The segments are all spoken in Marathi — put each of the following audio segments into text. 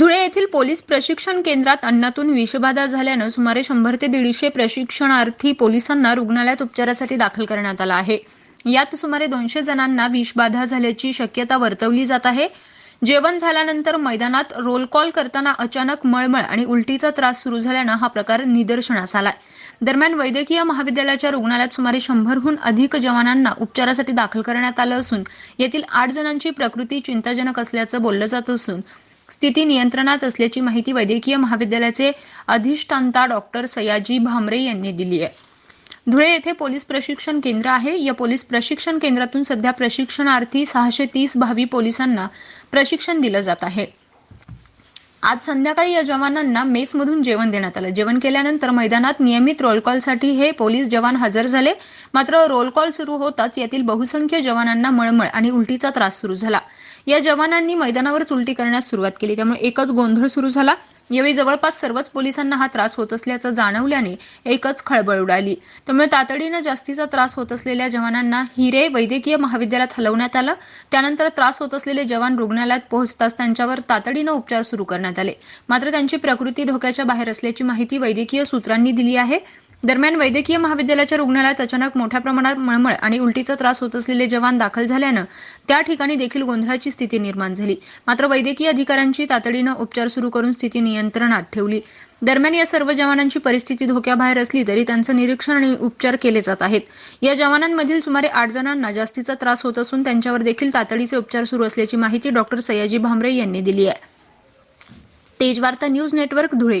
धुळे येथील पोलीस प्रशिक्षण केंद्रात अन्नातून विषबाधा झाल्यानं सुमारे शंभर ते दीडशे प्रशिक्षणार्थी पोलिसांना रुग्णालयात उपचारासाठी दाखल करण्यात आला आहे. यात सुमारे दोनशे जणांना विषबाधा झाल्याची शक्यता वर्तवली जात आहे. जेवण झाल्यानंतर मैदानात रोल कॉल करताना अचानक मळमळ आणि उलटीचा त्रास सुरू झाल्यानं हा प्रकार निदर्शनास आलाय. दरम्यान वैद्यकीय महाविद्यालयाच्या रुग्णालयात सुमारे शंभरहून अधिक जवानांना उपचारासाठी दाखल करण्यात आलं असून येथील आठ जणांची प्रकृती चिंताजनक असल्याचं बोललं जात असून स्थिती नियंत्रणात असल्याची माहिती वैद्यकीय महाविद्यालयाचे अधिष्ठानता डॉक्टर सयाजी भामरे यांनी दिली आहे. धुळे येथे पोलीस प्रशिक्षण केंद्र आहे. या पोलीस प्रशिक्षण केंद्रातून सध्या प्रशिक्षणार्थी सहाशे तीस भावी पोलिसांना प्रशिक्षण दिलं जात आहे. आज संध्याकाळी या जवानांना मेसमधून जेवण देण्यात आलं. जेवण केल्यानंतर मैदानात नियमित रोल कॉलसाठी हे पोलीस जवान हजर झाले. मात्र रोल कॉल सुरू होताच यातील बहुसंख्य जवानांना मळमळ आणि उलटीचा त्रास सुरू झाला. या जवानांनी मैदानावरच उलटी करण्यास सुरुवात केली. त्यामुळे एकच गोंधळ सुरू झाला. यावेळी जवळपास सर्वच पोलिसांना हा त्रास होत असल्याचं जाणवल्याने एकच खळबळ उडाली. त्यामुळे तातडीनं जास्तीचा त्रास होत असलेल्या जवानांना हिरे वैद्यकीय महाविद्यालयात हलवण्यात आलं. त्यानंतर त्रास होत असलेले जवान रुग्णालयात पोहोचताच त्यांच्यावर तातडीनं उपचार सुरू करण्यात आले. मात्र त्यांची प्रकृती धोक्याच्या बाहेर असल्याची माहिती वैद्यकीय सूत्रांनी दिली आहे. दरम्यान वैद्यकीय महाविद्यालयाच्या रुग्णालयात अचानक मोठ्या प्रमाणात मळमळ आणि उलटीचा त्रास होत असलेले जवान दाखल झाल्यानं त्या ठिकाणी देखील गोंधळाची स्थिती निर्माण झाली. मात्र वैद्यकीय अधिकाऱ्यांची तातडीनं उपचार सुरू करून स्थिती नियंत्रणात ठेवली. दरम्यान या सर्व जवानांची परिस्थिती धोक्याबाहेर असली तरी त्यांचं निरीक्षण आणि उपचार केले जात आहेत. या जवानांमधील सुमारे आठ जणांना जास्तीचा त्रास होत असून त्यांच्यावर देखील तातडीचे उपचार सुरू असल्याची माहिती डॉक्टर सयाजी भामरे यांनी दिली आहे. Tejvarta news network Dhule.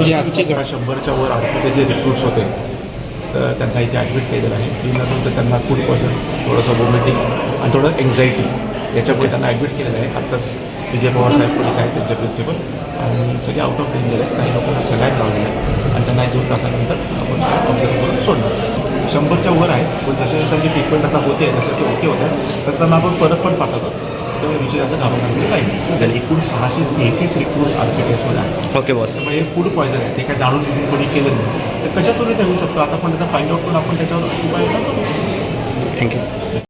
म्हणजे घडा शंभरच्या वर आरपीचे जे रिक्रूट्स होते तर त्यांना इथे ॲडमिट केलेलं आहे. दिल्यानंतर त्यांना फूड पॉयझन थोडंसं वॉमिटिंग आणि थोडं एन्झायटी याच्यामुळे त्यांना ॲडमिट केलेलं आहे. आत्ताच विजय पवार साहेब पण इथे आहेत त्यांचे प्रिन्सिपल आणि सगळे आउट ऑफ डेंजर आहेत. काही लोकांना सलाईन लावलेलं आहे. आणि त्यांना एक दोन तासानंतर आपण ऑब्झर्व करून सोडणार. शंभरच्या वर आहे. पण जसे त्यांची ट्रीटमेंट आता होते जसे ते ओके होते तसं त्यांना आपण परत पण पाठवतो. त्याच्यामुळे विषय असं घाबरण्याचं काही नाही. तर एकूण सहाशे तेहतीस रिक्रूट्स आर पी टेस्टमध्ये आहे ओके बॉस त्यामुळे हे फूड पॉयझन आहे. ते काय जाणून बुजून कोणी केलं नाही. तर कशातून ते होऊ शकतो? आता पण त्याचा फाइंड आउट करून आपण त्याच्यावर करू थँक्यू